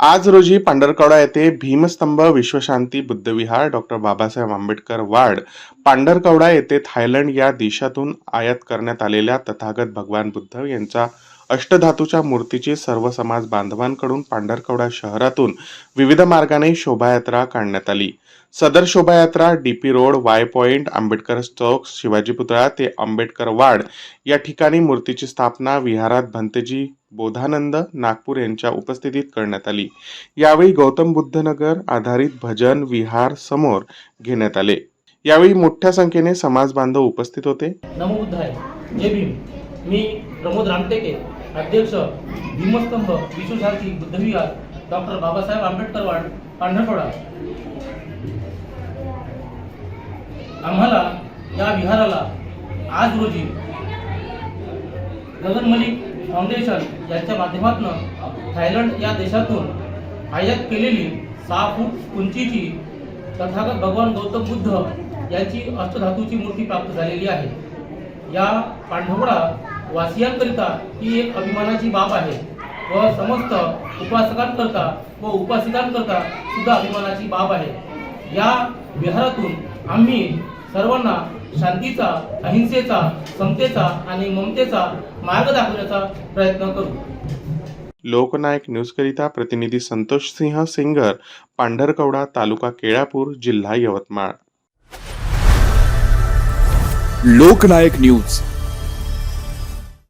आज रोजी पांढरकवडा येथे भीमस्तंभ विश्वशांती बुद्धविहार डॉक्टर बाबासाहेब आंबेडकर वाड पांढरकवडा येथे थायलंड या देशातून आयात करण्यात आलेल्या तथागत भगवान बुद्ध यांचा अष्टधातूच्या मूर्तीची सर्व समाज बांधवांकडून पांढरकवडा शहरातून विविध मार्गाने शोभायात्रा काढण्यात आली. सदर शोभायात्रा DP road Y point Ambedkar चौक शिवाजी पुतळा ते आंबेडकर वाड या ठिकाणी मूर्तीची स्थापना विहारात भंतेजी बोधानंद नागपूर यांच्या उपस्थितीत करण्यात आली. यावेळी गौतम बुद्ध नगर आधारित भजन विहार समोर घेण्यात आले. यावेळी मोठ्या संख्येने समाज बांधव उपस्थित होते. नमो बुद्धाय. जय भीम. मी प्रमोद रामटेके अध्यक्ष भीमस्तंभ विश्वशांती बुद्धविहार डॉक्टर बाबासाहेब आंबेडकर वाड पांढरपडा आम्हाला या विहाराला आज रोजी गगन मलिक फाउंडेशन यांच्या माध्यमातून थायलंड या देशातून आयात केलेली सहा फूट उंचीची तथागत भगवान गौतम बुद्ध यांची अष्टधातूची मूर्ती प्राप्त झालेली आहे. या पांढवडा वासियांकरिता ही एक अभिमानाची बाब आहे व समस्त उपासकांकरता व उपासिकांकरता सुद्धा अभिमानाची बाब आहे. या विहारातून आम्ही सर्वांना शांतीचा अहिंसेचा समतेचा आणि ममतेचा मार्ग दाखवण्याचा प्रयत्न करू. लोकनायक न्यूजकरिता प्रतिनिधी संतोष सिंह सिंगर पांढरकवडा तालुका केळापूर जिल्हा यवतमाळ. लोकनायक न्यूज.